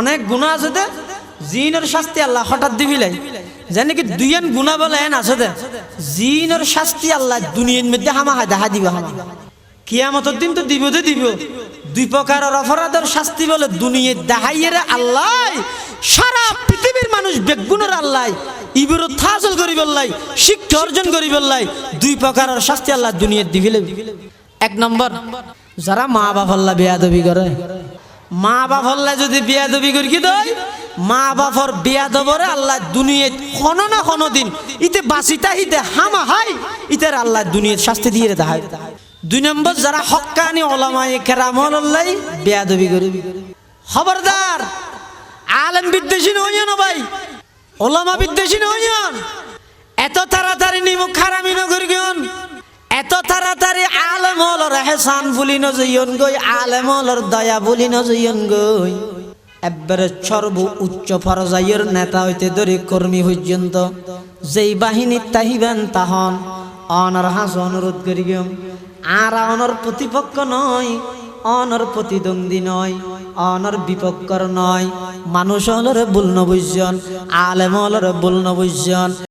অনেক গুণা আছে দে। জিনের শাস্তি আল্লাহ হঠাৎ দিবিলাই। জানি কি দুইয়ান গুণা বলে এন আছে দে। জিনের শাস্তি আল্লাহ দুনিয়ার মধ্যে হামা দেখা দিব হামা। কিয়ামতের দিন তো দিব তো দিব। দুই প্রকারের অপরাধের শাস্তি বলে দুনিয়ার দেখাইয়ের আল্লাহ। সারা পৃথিবীর মানুষ বেগুনের আল্লাহ। ইবর থাসল করি বললাই শিক্ষা অর্জন করি বললাই দুই প্রকারের শাস্তি আল্লাহ দুনিয়ার দিবিলে। এক নম্বর, যারা মা বাপ আল্লাহ বেয়াদবি করে। মা বাপ আল্লাহ যদি বেয়াদবি করি, কি দই? মা বাপর বেয়াদবরে আল্লাহ দুনিয়াত কোনো না কোনো দিন ইতে বাসিতা ইতে হামা হাই, ইতের আল্লাহ দুনিয়ার শাস্তি দিয়ে দেখায় দুই নম্বর, যারা হক্কানি ওলামাই কেরামল আল্লাহ বেয়াদবি করি। খবরদার, আলেম বিদ্বেষী নইন ভাই। ওলামা বিদ্বেষী নইন আলেম হলর হেসান বলি নজইয়ন গই আলেম হলর দয়া বলি নজইয়ন গই। একবারে সর্ব উচ্চ পর্যায়ের নেতা হইতে ধরে কর্মী পর্যন্ত যেই বাহিনীর তাহিবেন তাহন। অনর হাস অনুরোধ করি আর অনর প্রতিপক্ষ নয়, অনর প্রতিদ্বন্দ্বী নয়, অনর বিপক্ষর নয়। মানুষ হলরে ভুল নবুজন আলেম হলরে ভুল নবুজন